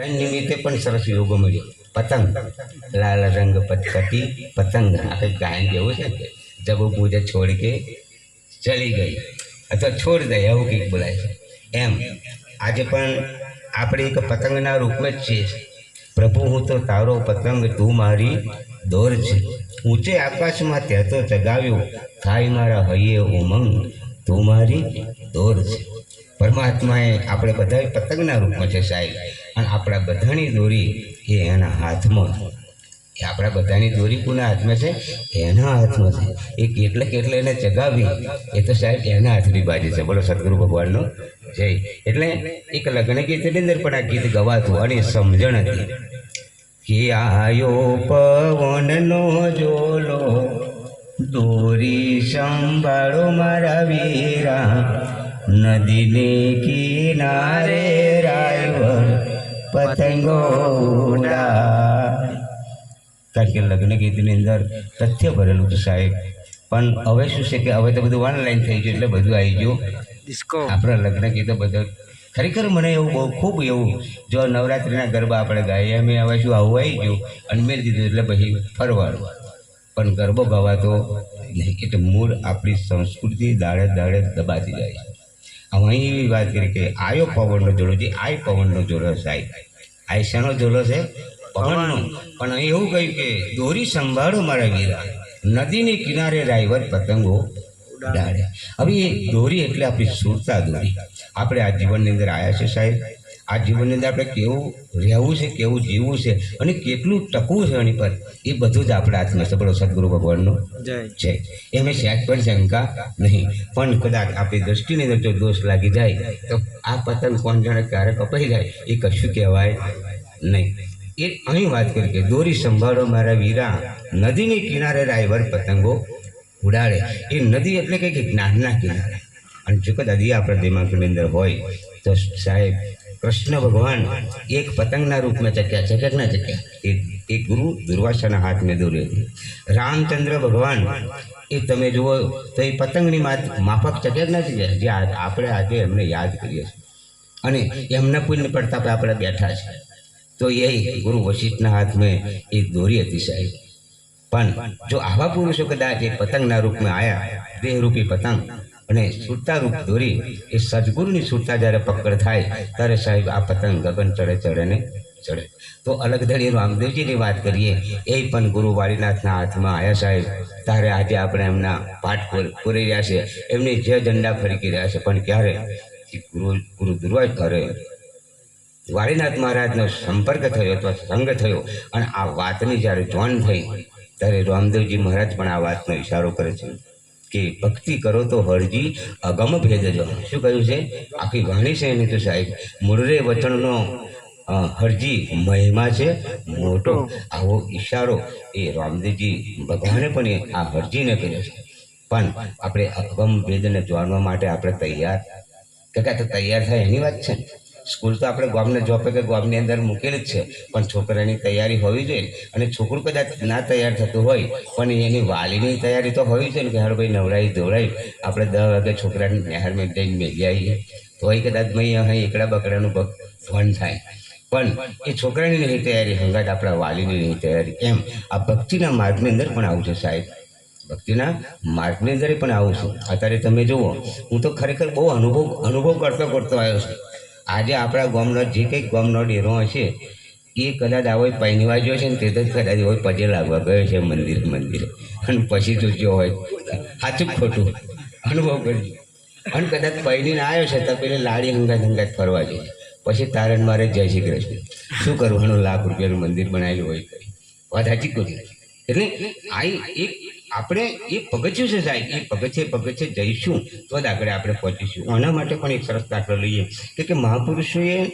રંગ નિમિત્તે પણ સરસ યોગો મળ્યો પતંગ લાલ રંગ પટપટી પતંગ આ કંઈક ગાયન જેવું છે કે જબ પૂજા છોડ કે ચલી ગઈ અથવા છોડ દે એવું કંઈક બોલાય છે એમ આજે પણ આપણે એક પતંગના રૂપમાં જ છીએ પ્રભુ હું તો તારો પતંગ તું મારી દોર છે ઊંચે આકાશમાં તહેતો ચગાવ્યો થાય મારા હૈયે ઉમંગ તું મારી દોર છે. પરમાત્માએ આપણે બધા પતંગના રૂપમાં છે સાહેબ અને આપણા બધાની દોરી એ એના હાથમાં એ આપણા બધાની દોરી કોના હાથમાં છે? એના હાથમાં છે. એ કેટલે કેટલે એને ચગાવી, એ તો સાહેબ એના હાથની બાજી છે. બોલો સદગુરુ ભગવાનનો. જય. એટલે એક લગ્ન ગીતની અંદર પણ આ ગીત ગવાતું અને સમજણ હતી કે આયો પવનનો જોલો દોરી સંભાળો મારા વીરા. નદીને કિનારે રાયવર પતંગો કારણ કે લગ્ન ગીતની અંદર તથ્ય ભરેલું છે સાહેબ. પણ હવે શું છે કે હવે તો બધું ઓનલાઈન થઈ ગયું એટલે બધું આવી ગયું. ડિસ્કો આપણા લગ્ન ગીતો બધા ખરેખર મને એવું બહુ ખૂબ એવું જો નવરાત્રિના ગરબા આપણે ગાઈએ અમે હવે શું આવું આવી ગયું અને મેળ દીધું એટલે પછી ફરવાનું. પણ ગરબો ગવાતો નહીં એટલે મૂળ આપણી સંસ્કૃતિ દાડે દાડે દબાતી જાય છે. હવે અહીં એવી વાત કરી કે આયો પવનનો જોડો છે, આય પવનનો જોડો સાહેબ આય. શેનો જોડો છે? પવનનો. પણ અહીં એવું કહ્યું કે દોરી સંભાળો મારા વીરા. નદીની કિનારે રાયવર પતંગો ઉડાડે. હવે એ દોરી એટલે આપણી સુરતા દોરી. આપણે આ જીવનની અંદર આવ્યા છે સાહેબ? આ જીવનની અંદર આપણે કેવું રહેવું છે કેવું જીવવું છે અને કેટલું ટકવું છે એની પર એ બધું જ આપણા હાથમાં છે. બોલો સદગુરુ ભગવાનનો. છે એમાં સહેજ પણ શંકા નહીં. પણ કદાચ આપણી દ્રષ્ટિની અંદર જો દોષ લાગી જાય તો આ પતંગ કોણ જાણે ક્યારે કપાઈ જાય એ કશું કહેવાય નહીં. એ અહીં વાત કરી કે દોરી સંભાળો મારા વીરા. નદીની કિનારે રાયવર પતંગો ઉડાડે. એ નદી એટલે કે કે જ્ઞાનના કિનારે. અને જો કદાચ એ આપણા દિમાગની અંદર હોય તો સાહેબ કૃષ્ણ ભગવાન એક પતંગના રૂપમાં ચક્યા છે કે ચક્યા. એ એ ગુરુ દુર્વાસાના હાથમાં દોરી હતી રામચંદ્ર ભગવાન, એ તમે જુઓ તો એ પતંગની માત માફક ચક્યા કે ના જે આપણે આજે એમને યાદ કરીએ છીએ. અને એમના પુણ્ય પ્રતાપે આપણે બેઠા છે. તો એ ગુરુ વશિષ્ઠના હાથમાં એ દોરી હતી સાહેબ. પણ જો આવા પુરુષો કદાચ એ પતંગના રૂપમાં આવ્યા દેહરૂપી પતંગ અને સુરતારૂપ દોરી એ સદગુરુની સુરતા જ્યારે પકડ થાય, ત્યારે સાહેબ આ પતંગ ગગન ચડે ચડે ને ચડે. તો અલગ ધડી રામદેવજીની વાત કરીએ, એ પણ ગુરુ વાળીનાથના હાથમાં આવ્યા સાહેબ. ત્યારે આજે આપણે એમના પાઠ પૂર- રહ્યા છે. એમને જે ઝંડા ફરકી રહ્યા છે. પણ ક્યારે? ગુરુ ગુરુ દુર્વાજ કરે વાળીનાથ મહારાજનો સંપર્ક થયો, અથવા સંગ થયો. અને આ વાતની જ્યારે જોન થઈ, ત્યારે રામદેવજી મહારાજ પણ આ વાતનો ઇશારો કરે છે. કે ભક્તિ કરો તો હરજી અગમ ભેદજો. શું કહ્યું છે? આખી વાણી છે એની તો સાહેબ. મુરરે વચનનો હરજી મહિમા છે, મોટો. આવો ઈશારો. એ રામદેવજી ભગવાને પણ આ હરજીને કર્યો છે. પણ આપણે અગમ ભેદને જાણવા માટે આપણે તૈયાર. કે તો તૈયાર થાય એની વાત છે ને. સ્કૂલ તો આપણે ગામને જોપે કે ગામની અંદર મૂકેલી જ છે. પણ છોકરાની તૈયારી હોવી જોઈએ અને છોકરું કદાચ ના તૈયાર થતું હોય, પણ એની વાલીની તૈયારી તો હોવી જોઈએ ને કે હાર ભાઈ નવરાઈ ધોરાઈ આપણે દસ વાગે છોકરાને નહેરમાં જઈને મેળી આવીએ. તોય કદાચ ભાઈ અહીં એકડા બકડાનું ભગ ફન થાય. પણ એ છોકરાની નહીં તૈયારી, હંગાત આપણા વાલીની નહીં તૈયારી. એમ આ ભક્તિના માર્ગની અંદર પણ આવું છે સાહેબ. ભક્તિના માર્ગની અંદર પણ આવું છું. અત્યારે તમે જુઓ, હું તો ખરેખર બહુ અનુભવ અનુભવ કરતો કરતો આવ્યો છું. આજે આપણા ગામનો જે કંઈક ગામનો ડેરો હશે, એ કદાચ આવો પહેરવા ગયો છે ને તે તો કદાચ હોય પજે લાગવા ગયો છે મંદિર મંદિરે. અને પછી જોજો હોય સાચું ખોટું? અનુભવ કરજો. અને કદાચ પહેરીને આવ્યો છે તો પેલી લાડી હંગાત હંગાત ફરવા જઈએ પછી તારણ મારે જય શ્રી કૃષ્ણ. શું કરવાનું લાખ રૂપિયાનું મંદિર બનાવેલું હોય કંઈ વાત સાચી કરી એટલે આ એક આપણે એ પગથિયું છે સાહેબ, એ પગથિયે પગથિયે જઈશું. તો જ આગળ આપણે પહોંચીશું. આના માટે પણ એક સરસ દાખલો લઈએ કે કે મહાપુરુષોએ